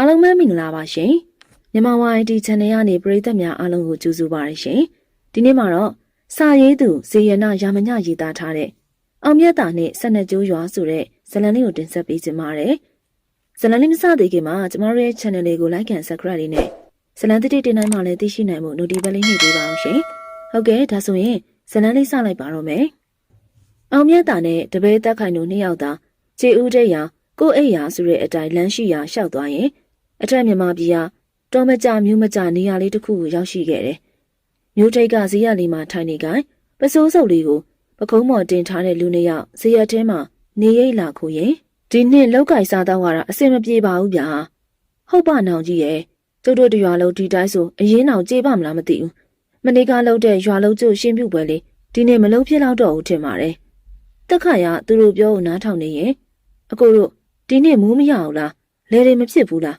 အားလုံးပဲမင်္ဂလာပါရှင်မြန်မာဝိုင်းဒီ channel ကနေပရိသတ်များအားလုံးကိုကြိုဆိုပါရရှင်ဒီနေ့မှာတော့စာရေးသူဇေယနာရာမညရေးသားထားတဲ့အောင်မြတ်တာနဲ့ဆက်နှစ်ကျိုးရွာဆိုတဲ့ဇာတ်လမ်းလေးကိုတင်ဆက်ပေးချင်ပါတယ်ဇာတ်လမ်းလေးမစသေးခင်မှာကျမတို့ရဲ့ channel လေးကို like and subscribe လေးနဲ့ဇာတ်လမ်းတစ်တိတင်တိုင်းမှာလည်းသိရှိနိုင်မှု notification လေးနှိပ်ပေးပါအောင်ရှင်ဟုတ်ကဲ့ဒါဆိုရင်ဇာတ်လမ်းလေးစလိုက်ပါတော့မယ်အောင်မြတ်တာနဲ့တပည့်တက်ခိုင်တို့နှစ်ယောက်သာခြေဦးတဲ့ရာကိုအိတ်ရာဆိုတဲ့အတိုင်းလမ်းရှိရာရှောက်သွားရင် အထက်မြန်မာပြည်ဟာတော်မကြမျိုးမကြနေရာလေးတစ်ခုကိုရောက်ရှိခဲ့တယ်။မျိုးထိတ်ကဇေယျလေးမှာထိုင်နေကြပစိုးစုပ်လေးကိုပကုံးမော်တင်ထားတဲ့လူနှစ်ယောက်ဇေယျထဲမှာနေရိပ်လာခိုရင်ဒီနှစ်လောက်ကိုက်စားတော့ကတော့အစင်မပြေပါဘူးဗျာ။ဟုတ်ပါနောင်ကြီးရဲ့ကျုပ်တို့တရွာလုံးဒီတိုင်းဆိုအရင်အောင်ကြေးပါမလားမသိဘူး။မနေ့ကလှုပ်တဲ့ရွာလုံးကျို့ရှင်းပြပွဲလေးဒီနေ့မလုံးဖြစ်တော့တော့ဦးထင်ပါတယ်။တက်ခါရသူတို့ပြောကိုနားထောင်နေရင်အကိုတို့ဒီနေ့မူးမရအောင်လားလဲတွေမဖြစ်ဘူးလား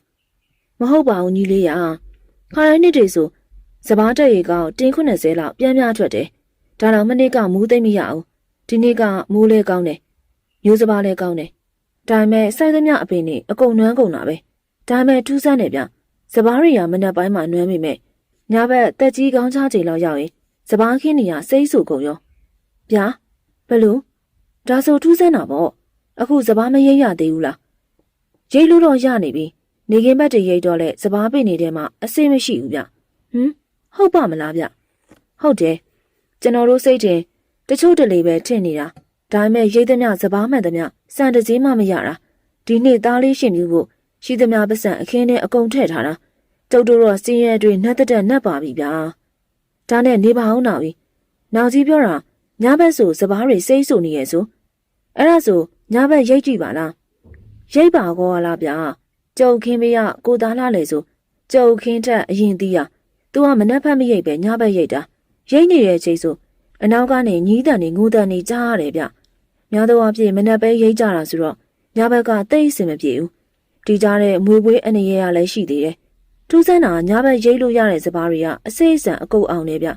မဟုတ်ပါဘူးညီလေးရခါတိုင်းနှစ်တွေဆိုစပားတက်ရီကောင်တင်း90လောက်ပြန်ပြထွက်တယ်ဒါတော့မနေ့ကမူးသိမ့်မရအောင်ဒီနေ့ကမူးလဲကောင်းတယ်မျိုးစပားလဲကောင်းတယ်ဒါပေမဲ့စိုက်သမျှအပင်နေအကုန်နွမ်းကုန်တာပဲဒါပေမဲ့ထူးဆန်းတယ်ဗျစပားရီရမနက်ပိုင်းမှာနွမ်းမိမဲ့ညဘက်တက်ကြီးကောင်းချချိန်လောက်ရောက်ရင်စပားခင်းနေရစိတ်ဆူကုန်ရောဗျာဘလို့ဒါဆိုထူးဆန်းတာပေါ့အခုစပားမရိပ်ရသေးဘူးလားရိပ်လို့တော့ရနေပြီ နေကင်းဘက်တရိပ်တော့လဲစပားပိနေထဲမှာအစိမရှိဘူးဗျဟမ်ဟုတ်ပါမလားဗျဟုတ်တယ်ကျွန်တော်တို့စိတ်တင်တချို့တလေပဲထင်နေတာဒါပေမဲ့ရိပ်သမျှစပားမှန်သမျှစံတစည်းမှမရတာဒီနေ့သားလေးရှင်မျိုးဖို့ရှိသမျှပတ်စံအခင်းထဲအကုန်ထည့်ထားတာကျုပ်တို့တော့စင်းရဲတွေနှက်တက်တက်နှက်ပါပြီဗျာဒါနဲ့နေပါအောင်နောက်ပြီနောက်ကြီးပြောတာညဘက်ဆိုစပားတွေစိတ်ဆူနေရဲ့ဆိုအဲ့ဒါဆိုညဘက်ရိတ်ကြည့်ပါလားရိတ်ပါကောလားဗျာ ကျုပ်ခင်းမေးရကိုသားလားလေဆိုကျုပ်ခင်းထက်အရင်တီးရသူကမနှက်ဖက်မရိတ်ပဲညဘက်ရိတ်တာရိတ်နေတဲ့ချိန်ဆိုအနောက်ကနေညီးတန်နေငိုတန်နေကြားရတယ်ဗျများသောအားဖြင့်မနှက်ပဲရိတ်ကြတာဆိုတော့ညဘက်ကတိတ်အဆင်မပြေဘူးဒီကြားတဲ့မွေးပွေးအနေရရလည်းရှိသေးတယ်ထူးဆန်းတာညဘက်ရိတ်လို့ရတဲ့စပားတွေကအစိမ့်အစံအကုတ်အောင်နေဗျ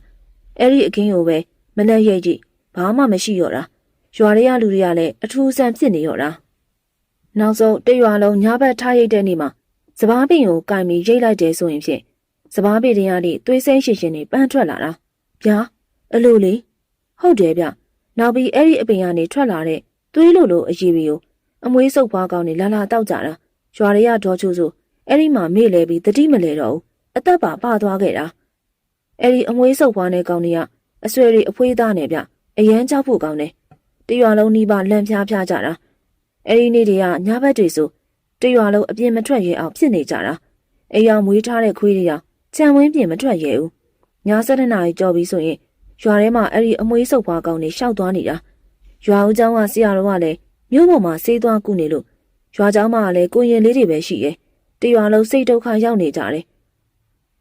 အဲ့ဒီအခင်းကိုပဲမနှက်ရိတ်ကြည့်ဘာမှမရှိတော့တာရွာတွေကလူတွေကလည်းအထူးဆန်းဖြစ်နေရောတာ နောက်ဆုံးတရွာလုံးညဘက်ထားရိတ်တဲ့နေ့မှာစပားပင်ကိုကင်ပြီးရိတ်လိုက်တယ်ဆိုရင်ဖြင့်စပားပင်တွေကလေသွေးစိမ့်ရှင်ရှင်နေပန်းထွက်လာတာဗျာအလိုလေဟုတ်တယ်ဗျနောက်ပြီးအဲ့ဒီအပင်ကနေထွက်လာတဲ့သွေးလိုလိုအရည်တွေကိုအမွေးစုပ်ပွားကောင်းနေလာလာတောက်ကြတာရွာတွေကဒေါ်ချိုးဆိုအဲ့ဒီမှာမေ့လဲပြီးတတိမလဲတော့ဘူးအသက်ပါပါသွားခဲ့တာအဲ့ဒီအမွေးစုပ်ပွားနေကောင်းနေကအဆွေတွေအဖွေးသားနေဗျအရန်ကြောက်ဖို့ကောင်းတယ်တရွာလုံးနီးပါလန့်ဖြားဖြားကြတာ အဲဒီနေ့တွေကညဘက်တွေဆိုတရွာလုံးအပြင်မထွက်ရဲအောင်ဖြစ်နေကြတာအိမ်အောင်မွေးထားတဲ့ခွေးတွေကခြံဝင်းပြင်မထွက်ရဲဘူးည7နာရီကြော်ပြီးဆိုရင်ရွာထဲမှာအဲ့ဒီအမွေးစုပ်ပွားကောင်တွေရှောက်သွားနေတာရွာဦးကျောင်းကဆရာတော်ကလည်းမြို့ပေါ်မှာဆေးသွားကူနေလို့ရွာကျောင်းမှာလည်းကိုရင်လေးတွေပဲရှိတယ်တရွာလုံးစိတ်ဒုက္ခရောက်နေကြတယ်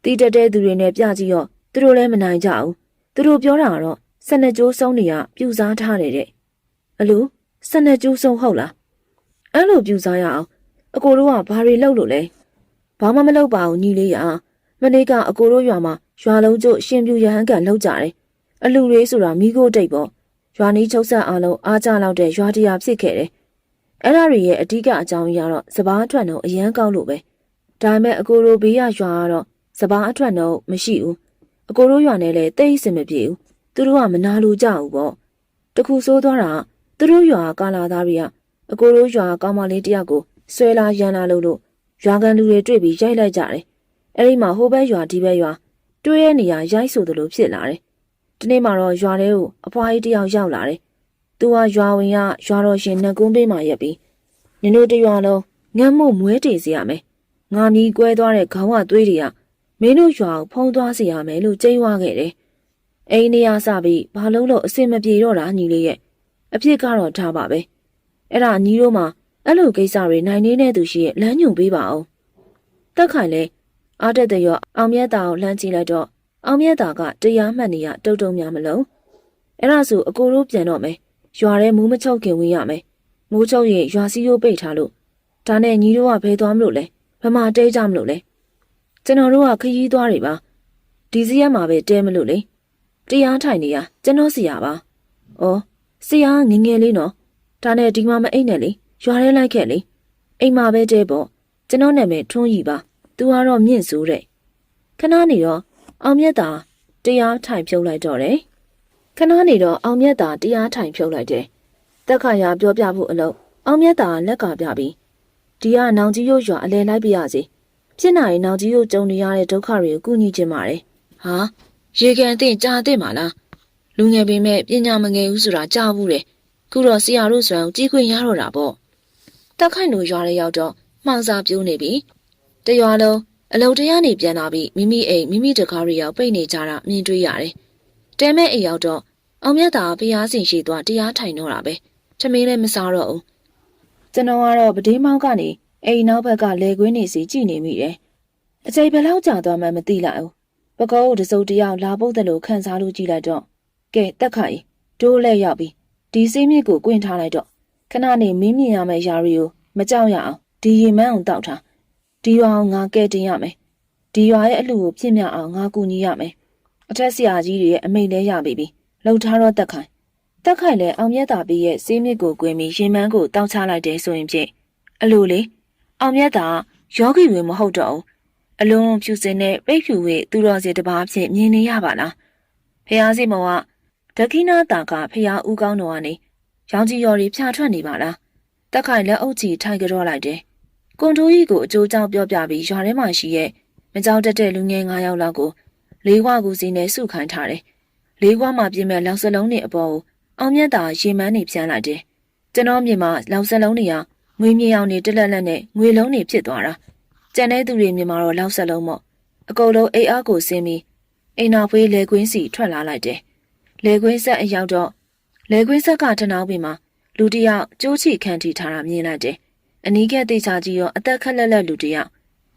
တီးတက်တဲ့သူတွေနဲ့ပြကြည့်တော့သူတို့လည်းမနိုင်ကြဘူးသူတို့ပြောတာကတော့စနက်ကျိုးဆုံးတွေကပြူစားထားတယ်တဲ့အလူစနက်ကျိုးဆုံးဟုတ်လား အဲ့လိုပြူစားရအောင်အကိုတို့ကဘာတွေလုပ်လို့လဲဘာမှမလုပ်ပါဘူးညီလေးရမနေ့ကအကိုတို့ရွာမှာရွာလုံးကျို့ရှင်ပြူရဟန်းကန်လောက်ကြတယ်အလူလေးဆိုတာမိโก้တိတ်ပေါ့ရွာနီးချုပ်ဆက်အားလုံးအားကြလောက်တဲ့ရွာတရားဖြစ်ခဲ့တယ်အဲ့ဒါတွေရဲ့အဓိကအကြောင်းရတော့စပားအထွက်တော့အရန်ကောက်လို့ပဲဒါပေမဲ့အကိုတို့ဘေးရရွာကတော့စပားအထွက်တော့မရှိဘူးအကိုတို့ရွာနဲ့လည်းတိတ်အဆင်မပြေဘူးသူတို့ကမနာလိုကြဘူးပေါ့တခုဆိုးသွားတာသူတို့ရွာကာလာသားတွေက အကိုတို့ရွာကောင်းမလေးတယောက်ကိုဆွဲလာရန်လာလို့လို့ရွာကန်လူတွေတွေ့ပြီးရိုက်လိုက်ကြတယ်အဲ့ဒီမှာဟိုဘက်ရွာဒီဘက်ရွာတွေ့ရနေရရိုက်ဆိုသလိုဖြစ်လာတယ်ဒီနေ့မှာတော့ရွာထဲကိုအဖွားကြီးတယောက်ရောက်လာတယ်သူကရွာဝင်ကရွာတော်ရှင်နှကုံးပေးမှရက်ပြီးနင်တို့တရွာလုံးငမ်းမို့မွဲတေစီရမယ်ငါမီကွဲသွားတဲ့ခေါင်းကသွေးတွေကမင်းတို့ရွာကိုဖုံးသွားစီရမယ်လို့ကြိမ်းဝါခဲ့တယ်အိမ်နေရစပြီးဘာလို့လို့အစင်မပြေတော့တာညီလေးရဲ့အဖြစ်ကတော့ထားပါပဲ အဲ့ဒါညီတို့မှအဲ့လိုကိစ္စတွေနိုင်နေတဲ့သူရှိရဲ့လမ်းညွန်ပေးပါအောင်တက်ခိုင်လဲအားတက်တဲ့ရောအောင်မြတ်တာကိုလှမ်းကြည့်လိုက်တော့အောင်မြတ်တာကတရားမှတ်နေရတုတ်တုံများမလုံးအဲ့ဒါဆိုအကိုတို့ပြန်တော့မယ်ရွာထဲမူးမချုပ်ခင်ဝင်ရမယ်မိုးချုပ်ရင်ရွာစည်းရိုးပိတ်ထားလို့ဒါနဲ့ညီတို့ကဘယ်သွားမလို့လဲဘမတဲကြမလို့လဲကျွန်တော်တို့ကခရီးသွားတွေပါဒီစီရက်မှာပဲတဲမလို့လေတရားထိုင်နေရကျွန်တော်စီရပါ။အော်ဆရာငငယ်လေးနော်။ ဒါနဲ့ဒီမှာမအိတ်နဲ့လေရွာထဲလိုက်ခဲ့လေ။အိမ်မှာပဲတဲပေါ့။ကျကျွန်တော်နာမည်ထွန်းကြီးပါသူကတော့မြင့်စိုးတဲ့ခဏနေတော့အောင်မြတ်တာတရားထိုင်ဖြုတ်လိုက်တော့တယ်ခဏနေတော့အောင်မြတ်တာတရားထိုင်ဖြုတ်လိုက်တယ်တက်ခါရပြောပြဖို့အလုပ်အောင်မြတ်တာလက်ကပြပြီးဒီကနောင်ကြီးရုပ်ရွာအလဲလိုက်ပြရစီဖြစ်နိုင်နောင်ကြီးရုပ်ကြုံနေရတဲ့ဒုက္ခတွေကိုကုညီခြင်းပါတယ်ဟာရေကန်အင့်ကြာတဲ့မှာလားလူငယ်ပေမဲ့ပညာမငယ်ဘူးဆိုတာကြားဘူးတယ် ခုတော့ဆရာတို့ဆိုအောင်ကြီးခွင့်ရတော့တာပေါ့တက်ခိုင်တို့ရွာလေးရောက်တော့မှောင်စာပြိုးနေပြီတရွာလုံးအလုံတရားနေပြန်လာပြီးမိမိအိမ်မိမိတကားတွေရောက်ပိတ်နေကြတာမြင်တွေ့ရတယ်တဲမဲ့အိမ်ရောက်တော့အောင်မြတ်တာဖျားစင်ရှိသွားတရားထိုင်တော့တာပဲထမင်းလည်းမစားတော့ဘူးကျွန်တော်ကတော့ပဒေးမောင်းကနေအိမ်နောက်ဘက်ကလေကွင်းနေစီကြည့်နေမိတယ်အချိန်ဘယ်လောက်ကြာသွားမှမသိလိုက်ဘူးပကေားတစုပ်တယောက်လာပုတ်တယ်လို့ခန်းစားလို့ကြည့်လိုက်တော့ကဲတက်ခိုင်ဒိုးလဲရောက်ပြီ ဒီစေးမြစ်ကို꿰ထားလိုက်တော့ခဏနေမင်းမြင်ရမယ့်ຢာရီကိုမကြောက်ရအောင်ဒီရေမန်းအောင်တောက်ထားဒီရွာအောင်ငါကဲတင်ရမယ်ဒီရွာရဲ့အလှကိုပြင့်မြောက်အောင်ငါကူညီရမယ်အထက်ဆရာကြီးတွေရဲ့အမိန့်လဲရပြီပြီလှုပ်ထားတော့တက်ခိုင်တက်ခိုင်လည်းအောင်မြတ်တာပြီးရဲ့စေးမြစ်ကို꿰ပြီးရေမန်းကိုတောက်ချလိုက်တယ်ဆိုရင်ဖြင့်အလိုလေအောင်မြတ်တာယောဂီဝင်မဟုတ်တော့ဘူးအလုံးဖြူစင်တဲ့ပိတ်ဖြူဝေသူတော်စီတစ်ပါးဖြင့်မြင်နေရပါလားဖះစီမောက ဒခိနာတာကဖះဦးကောင်းတော်ကနေရောင်ကြီးရော်တွေဖြာထွက်နေပါလားတက်ခိုင်လက်အုပ်ကြီးထိုင်ကြောလိုက်တယ်ကွန်တိုးကြီးကိုအကျိုးကြောင့်ပြောပြပြီးရွာထဲမှာရှိရဲ့မကြောက်တတ်တဲ့လူငယ်9ယောက်လောက်ကိုလေးခွားကူစီနဲ့စုခိုင်းထားတယ်လေးခွားမှာပြင်မဲ့လောက်စလုံးတွေအပေါ်ကိုအောင်မြတ်တာရေမန်းနေပြန်လိုက်တယ်ကျွန်တော်မြင်မှာလောက်စလုံးတွေကငွေမြေအောင်နေတက်လက်လက်နဲ့ငွေလုံးတွေဖြစ်သွားတာကြံတဲ့သူတွေမြင်မှာတော့လောက်စလုံးပေါ့အကုန်လုံးအိတ်အားကိုဆင်းပြီးအိမ်နောက်ဖေးလေကွင်းစီထွက်လာလိုက်တယ် လေကွင်းဆက်အရောက်တော့လေကွင်းဆက်ကတနောင်းပင်မှာလူတယောက်ကြိုးချီခံထိထားတာမြင်လိုက်တယ်အနီးကဲသေးချာကြီးရောအသက်ခက်လက်လက်လူတယောက်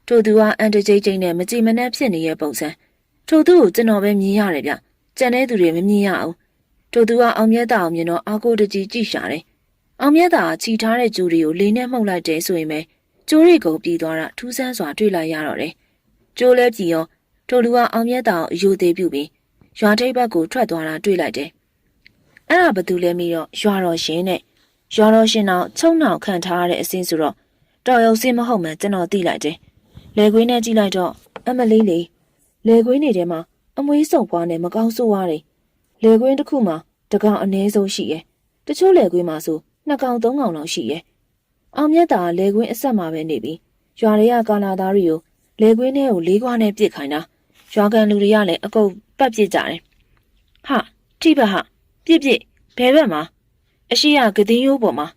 ထို့သူကအန်တကြိတ်ကြိတ်နဲ့မကြည်မနှက်ဖြစ်နေတဲ့ပုံစံထို့သူကိုကျွန်တော်ပဲမြင်ရတယ်ဗျကြံတဲ့သူတွေမမြင်ရအောင်ထို့သူကအောင်မြတ်တာအောင်မြင်တော့အာကိုတကြီးကြည့်ရှာတယ်အောင်မြတ်တာချီထားတဲ့ဂျူတွေကိုလေးနဲ့မှုတ်လိုက်တယ်ဆိုရင်ပဲကျိုးရီကုန်ပြီးသွားတာထူးဆန်းစွာတွေ့လိုက်ရတော့တယ်ကျိုးလဲပြည်ရောထိုလူကအောင်မြတ်တာကိုအယူသေးပြုပြီး ရွာထိပ်ဘက်ကိုထွက်သွားတာတွေ့လိုက်တယ်အဲ့ဒါဘသူလဲမိတော့ရွာတော်ရှင်နဲ့ရွာတော်ရှင်တော့ချုံနှောင်ခံထားရတဲ့အစင်းဆိုတော့တော်ရုံစင်းမဟုတ်မှကျွန်တော်သိလိုက်တယ်လေခွေးနဲ့ကြည့်လိုက်တော့အမလေးလေးလေခွေးနေထဲမှာအမွေးစုံပွားနဲ့မကောင်းဆိုးရတယ်လေခွေးတစ်ခုမှတကောင်အနည်းဆုံးရှိရဲ့တချို့လေခွေးမှာဆိုနှစ်ကောင်သုံးကောင်လောက်ရှိရဲ့အောင်မြတ်တာလေခွေးအဆက်မှာပဲနေပြီရွာတွေကကာလာသားတွေကိုလေခွေးနဲ့ကိုလေးခွားနဲ့ပြစ်ခိုင်းတာရွာကန်လူတွေကလည်းအကုန် ပတ်ပြစ်ကြတယ်ဟာထိပဟာပြစ်ပြစ်ဘဲဘက်မှာအရှိရကတိယိုးပေါ်မှာ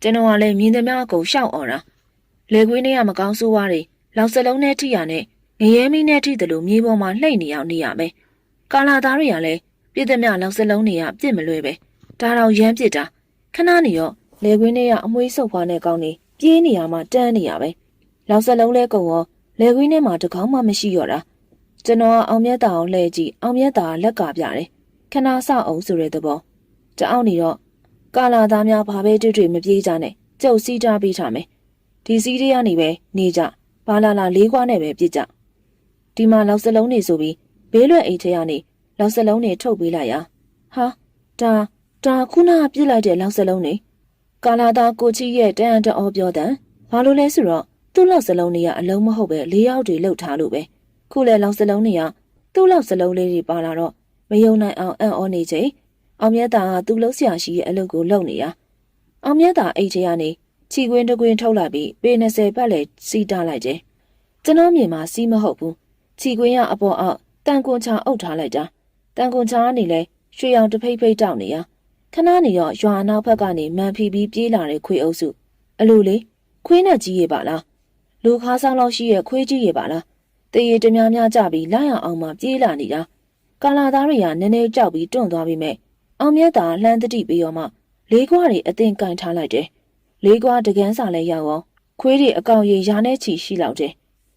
ကျွန်တော်ကလည်းမြင်သမျှအကုန်ရှောက်អော်တာလေခွေးနဲ့ကမကောင်းဆိုးွားတွေလောက်စလုံးနဲ့ထိရနဲ့ငရဲမီးနဲ့ထိတယ်လို့မြေပေါ်မှာလှိတ်နေအောင်နေရမယ်ကာလာသားတွေကလည်းပြစ်သမျှလောက်စလုံးတွေကပြစ်မလွဲပဲဒါတော့ရမ်းပြစ်တာခဏနေရောလေခွေးနဲ့ကအမွှေးဆုပ်ဖွားနဲ့ကောင်းနေပြေးနေရမှတန်းနေရပဲလောက်စလုံးလဲကုန်ရောလေခွေးနဲ့မှတကောင်းမှမရှိရောတာ ကျွန်တော်အောင်မြတ်တာအောင်လှည့်ကြည့်အောင်မြတ်တာလက်ကပြတယ်ခဏဆောက်အောင်ဆိုတဲ့သဘောတအောင်နေတော့ကာလာသားများဘာပဲတွေ့တွေ့မပြေးကြနဲ့ကြုတ်စီးတားပေးထားမယ်ဒီစီးတွေကနေပဲနေကြဘာလာလာလေးခွားနဲ့ပဲပြစ်ကြဒီမှာလောက်စလုံးနေဆိုပြီးဘေးလွယ်အိတ်ထဲကနေလောက်စလုံးနေထုတ်ပေးလိုက်ရဟာဒါဒါခုနကပြစ်လိုက်တဲ့လောက်စလုံးနေကာလာသားကိုချီရဲ့တန်တအောပြောတဲ့ဘာလို့လဲဆိုတော့သူ့လောက်စလုံးတွေကအလုံးမဟုတ်ပဲလေးယောက်တွေလှုပ်ထားလို့ပဲ ခုလဲလောက်စလုံးတွေကသူ့လောက်စလုံးလေးတွေပါလာတော့မယုံနိုင်အောင်အံ့ဩနေချိန်အောင်မြတ်တာကသူ့လှုပ်ရှားရှိရဲ့အလုပ်ကိုလုပ်နေရအောင်မြတ်တာအိတ်ထဲကနေခြီကွင်းတကွင်းထုတ်လိုက်ပြီးပေ20ပတ်လဲစီးတားလိုက်တယ်ကျွန်တော်မြင်မှာစီးမဟုတ်ဘူးခြီကွင်းကအပေါ်အောက်တန်ကွန်ချာအုပ်ထားလိုက်တာတန်ကွန်ချာကနေလဲရွှေရောင်တဖိတ်ဖိတ်တောက်နေရခဏနေတော့ရွာနောက်ဘက်ကနေမန်ဖီပြီးပြေးလာတဲ့ခွေးအုပ်စုအလိုလေးခွေးနဲ့ကြီးရပါလားလူခါဆောင်လောက်ရှိရဲ့ခွေးကြီးရပါလား တရေတများများကြပြီးလာရအောင်မှပြေးလာနေတာကာလာသားတွေကနည်းနည်းကြောက်ပြီးတွန့်သွားပြီမဲ့အောင်မြတ်တာလှမ်းတတိပြီးတော့မှလေးခွားတွေအသင်ကင်ထားလိုက်တယ်လေးခွားတကန်းစာလဲရောက်အောင်ခွေးတွေအကောင်ရည်ရာနဲ့ချီရှိလောက်တယ်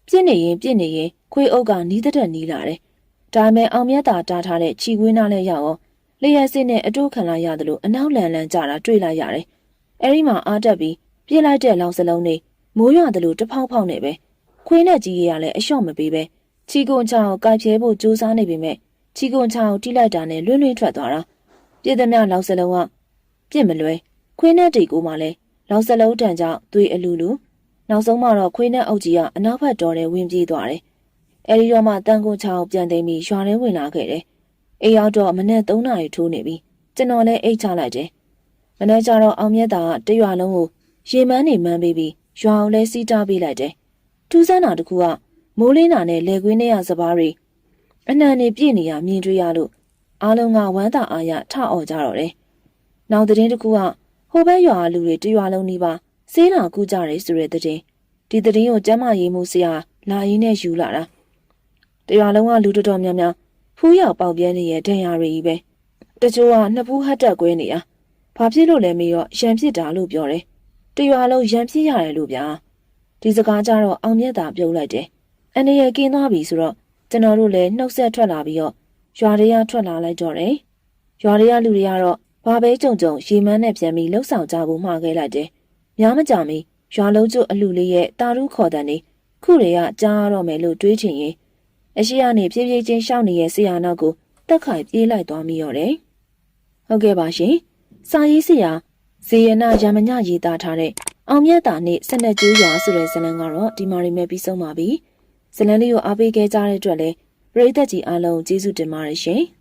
ပြစ်နေရင်ပြစ်နေရင်ခွေးအုပ်ကနီးတဲ့နီးလာတယ်ဒါမဲ့အောင်မြတ်တာတားထားတဲ့ခြီကွင်းသားလဲရောက်အောင်လျှက်စစ်နဲ့အတူခံလာရတယ်လို့အနောက်လန်လန်ကြတာတွေ့လိုက်ရတယ်အဲဒီမှာအားတက်ပြီးပြစ်လိုက်တဲ့လောင်စလုံးတွေမိုးရွာတယ်လို့တဖောက်ဖောက်နေပဲ ခွေးနဲ့ကြီးရရလဲအလျှော့မပေးပဲချီကွန်ချောင်ကိုကြိုက်ဖြဲဖို့ကြိုးစားနေပေမဲ့ချီကွန်ချောင်ကိုတိလိုက်တာနဲ့လွင့်လွင့်ထွက်သွားတာပြည့်သမျှလောက်စလုံးကပြစ်မလွဲခွေးနဲ့တိတ်ကိုမှလဲလောက်စလုံးတန်ကြောင့်သွေးအလူလူနောက်ဆုံးမှတော့ခွေးနဲ့အုပ်ကြီးကအနောက်ဘက်တော်ထဲဝင်ပြေးသွားတယ်။အဲဒီတော့မှတန်ကုန်ချောင်းပြန်သိမ်းပြီးရွာထဲဝင်လာခဲ့တယ်။အိမ်ရောက်တော့မနေ့3နာရီထိုးနေပြီ။ကျွန်တော်လည်းအိတ်ချလိုက်တယ်။မနေ့ကျတော့အောင်မြတ်တာကတရွာလုံးကိုရေမန်းနေမှန်းပေးပြီးရွာအောင်လဲစီးတားပေးလိုက်တယ်။ ထူးဆန်းတာတစ်ခုကမိုးလင်းတာနဲ့လေကွင်းထဲရစပားတွေအနှံနေပြည့်နေရမြင်တွေ့ရလို့အားလုံးကဝမ်းသာအားရထအော်ကြတော့တယ်။နောက်သတင်းတစ်ခုကဟိုဘက်ရွာလူတွေတရွာလုံးနီးပါးစေးလာကူကြတယ်ဆိုတဲ့သတင်းဒီသတင်းကိုကျမ်းမာရေးမှုဆရာလာရင်းနဲ့ယူလာတာတရွာလုံးကလူတော်တော်များများဖူးရောက်ပေါက်ပြဲနေရဲ့ဒဏ်ရာတွေကြီးပဲတချို့ကနှစ်ဖူးဟတ်တက်ကွဲနေတာဘာဖြစ်လို့လဲမေးတော့ရံဖြစ်တာလို့ပြောတယ်တရွာလုံးရံဖြစ်ရတယ်လို့ဗျာ ဒီစကားကြတော့အောင်မြတ်တာပြုံးလိုက်တယ်အနေရကင်းသွားပြီဆိုတော့ကျွန်တော်တို့လည်းနှုတ်ဆက်ထွက်လာပြီးတော့ရွာတွေကထွက်လာလိုက်တော့တယ်ရွာတွေကလူတွေကတော့ဘာပဲကြုံကြုံရေမန်းနဲ့ပြန်ပြီးလှုပ်ဆောင်ကြဖို့မှာခဲ့လိုက်တယ်များမကြမီရွာလုံးကျွတ်အလူလေးရဲ့တာရုခေါ်တဲ့နေခုတွေကကြားရတော့မယ်လို့တွေးချင်ရင်အရှိကနေဖြည်းဖြည်းချင်းရှောက်နေတဲ့ဆရာနောက်ကိုတက်ခိုင်ပြေးလိုက်သွားမိရောတယ်။ဟုတ်ကဲ့ပါရှင်။စာရေးဆရာဇေယနာရမညရေးသားထားတဲ့ အောင်မြတ်တာနဲ့ဆက်လက်ကျိုးရွာဆိုတဲ့ဇာတ်လမ်းကတော့ဒီမှာနေမဲ့ပြီးဆုံးပါပြီ။ဇာတ်လမ်းလေးကိုအားပေးခဲ့ကြတဲ့အတွက်လည်းပရိသတ်ကြီးအားလုံးကျေးဇူးတင်ပါတယ်ရှင်။